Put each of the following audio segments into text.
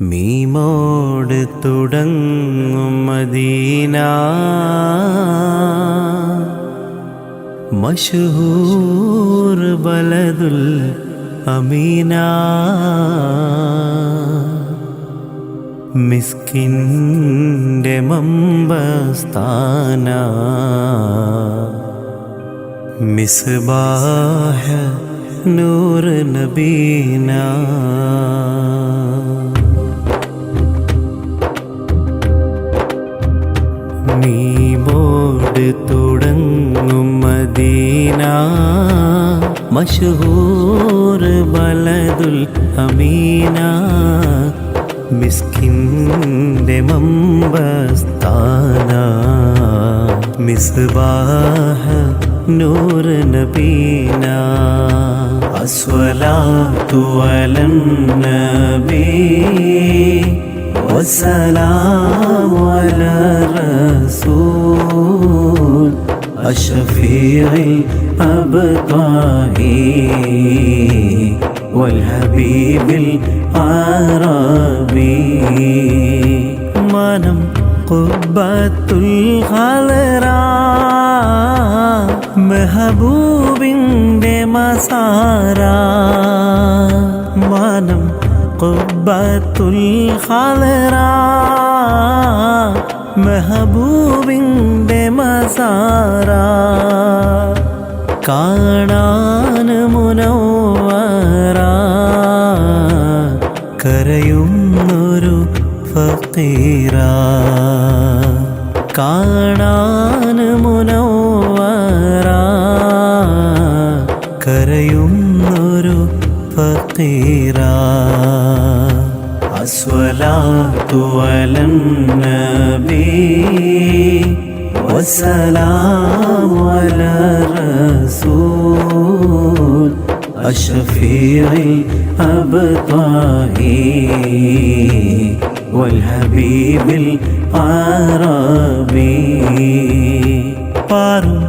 മീമോട് തുടങ്ങും മദീന. മഷഹൂർ ബലദുൽ അമീന. മിസ്കിന്റെ മമ്പസ്ഥാന. മിസ്ബാഹ നൂർ നബീന. मशहूर बलदुल अमीन മിസ്കിന്റെ മമ്പസ്ഥാന. മിസ്ബാഹ നൂർ നബീന അസ്വലാത്തു അലൻ നബീ. വസലാം അല റസൂൽ. الشفيع الأبطاه والحبيب العربي منم قبة الخضراء മെഹബൂബിൻ്റെ മസാര മാനം കുബത്തുൽ ഖലറ മെഹബൂബിന്റെ മസാര കാണാൻ കരയുന്നൊരു ഫക്കീറ കാണാൻ കരയുന്നൊരു ഫക്കീറ അസ്വലാത്തു അലൻ നബി والسلام على الرسول الشفيع الأبطاه والحبيب العربي പാറും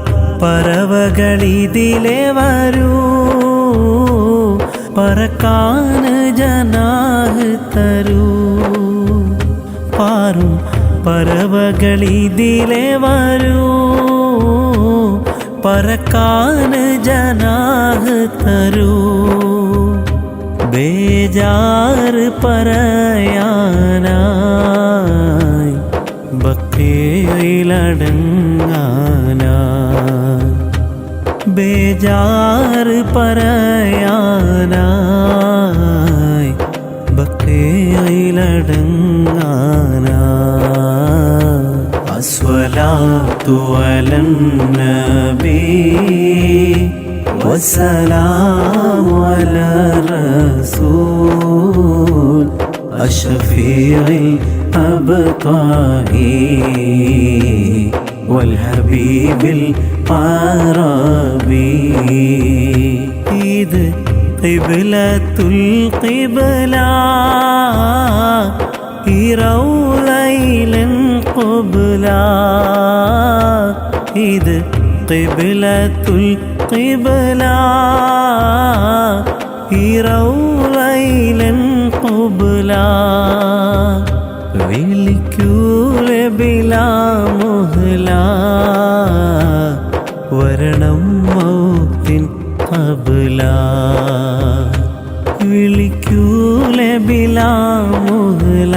പറവകളിതിലെ വരൂ പറക്കാൻ ജനാഹ് തരൂ. പാറും പറവകളിതിലെ വരൂ. പറക്കാൻ ജനാഹ് തരൂ. ബേജാറ് പറയാനായി ഭക്തിയിലടങ്ങാനായി ബേജാറ് പറയാനായി ഭക്തിയിലടങ്ങാനായി അസ്വലാത്തു അലൻ നബി والسلام على الرسول الشفيع الأبطاه والحبيب العربي ഇത് ഖിബ്ലത്തുൽ ഖിബ്ല ഈ റൗലയിലൻ ഖുബ്ല ഇത് ഖിബ്ലത്തുൽ ഖിബ്ല ഈ റൗലയിലൻ ഖുബ്ല വിളിക്കൂലെ ബിലാ മുഹ്ല. വരണം മൗത്തിൻ അബുല വിളിക്കൂലെ ബിലാ മുഹ്ല.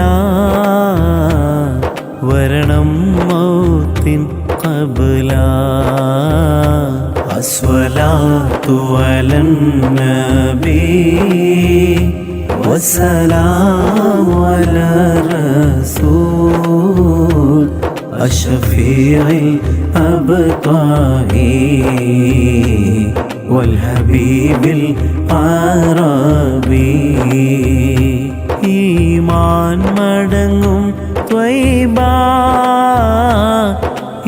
വരണം മൗത്തിൻ അബുല അസ്വലാത്തു അലൻ നബി. والسلام على الرسول الشفيع الأبطاه والحبيب العربي ഈമാൻ മടങ്ങും ത്വൈബ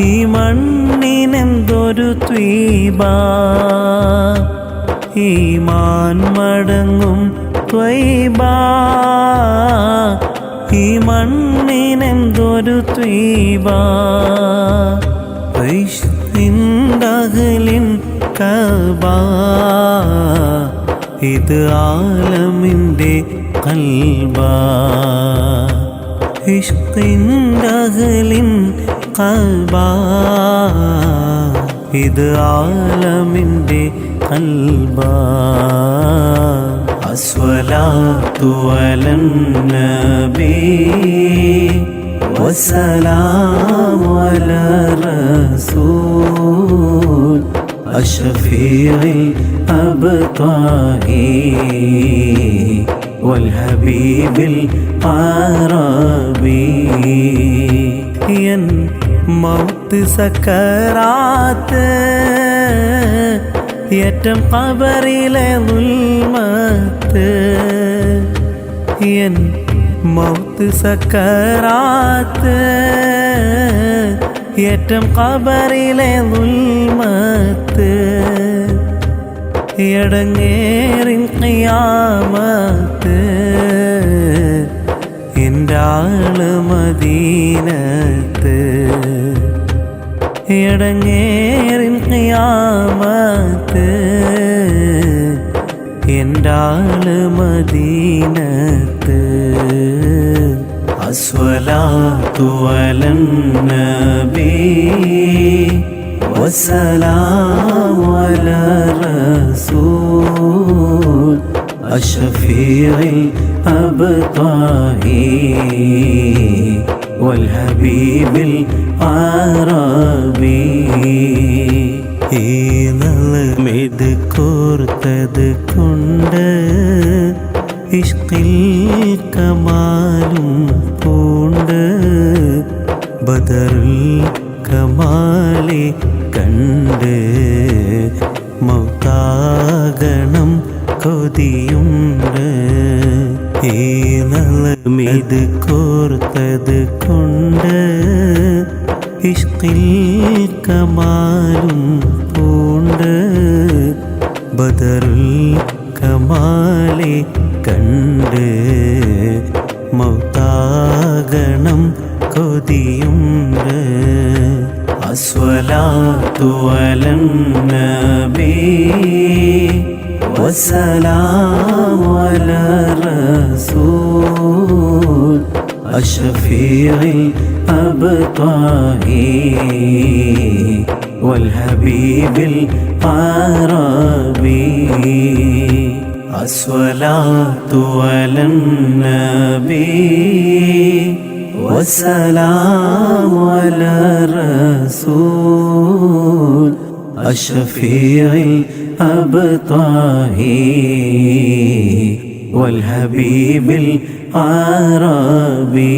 ഈ മണ്ണിനെന്തൊരു ത്വീബ ഈമാൻ മടങ്ങും ത്വൈബ ഈ മണ്ണിനെന്തൊരു ത്വീബ. ിൻ കബ ഇത് ആലമിന്റെ കൽബ. ഇഷ്കിന്റെ അഹലിൻ കൽബാ. ഇത് ആലമിന്റെ കൽബാ. الصلاة على النبي والسلام على الرسول الشفيع الأبطاهي والحبيب العربي ين موت سكرات ഏറ്റം കബറിലെ ഉൽമത്ത്. N mouth സക്കറാത്ത്. ഏറ്റം കബറിലെ ഉൽമത്ത്. എടങ്ങേറിൻ ഖിയാമത്ത്. എന്റെ ആൾ മദീനത്ത്. എടങ്ങേറിൻ ഖിയാമത്ത് എൻ്റെ ആള് മദീനത്ത് അസ്വലാത്തു അലൻ നബി والسلام على الرسول الشفيع الأبطاه والحبيب العربي ഈ നളമെത് കോർത്തത് കൊണ്ട് ഇഷ്കിൽ കമാലും പൂണ്ട് ബദറുൽ കമാലെ കണ്ട് മൗതാകണം കൊതിയുണ്ട് ഈ നളമെത് കോർത്തത് കൊണ്ട് ഇഷ്കിൽ കമാലും പൂണ്ട് ബദറുൽ കമാലെ കണ്ട് മൗതാകണം കൊതിയുണ്ട്. അസ്വലാ അലൻ നബി والسلام على الرسول الشفيع الأبطاه والحبيب العربي الصلاة على النبي والسلام على الرسول. الشفيع الأبطاه والحبيب العربي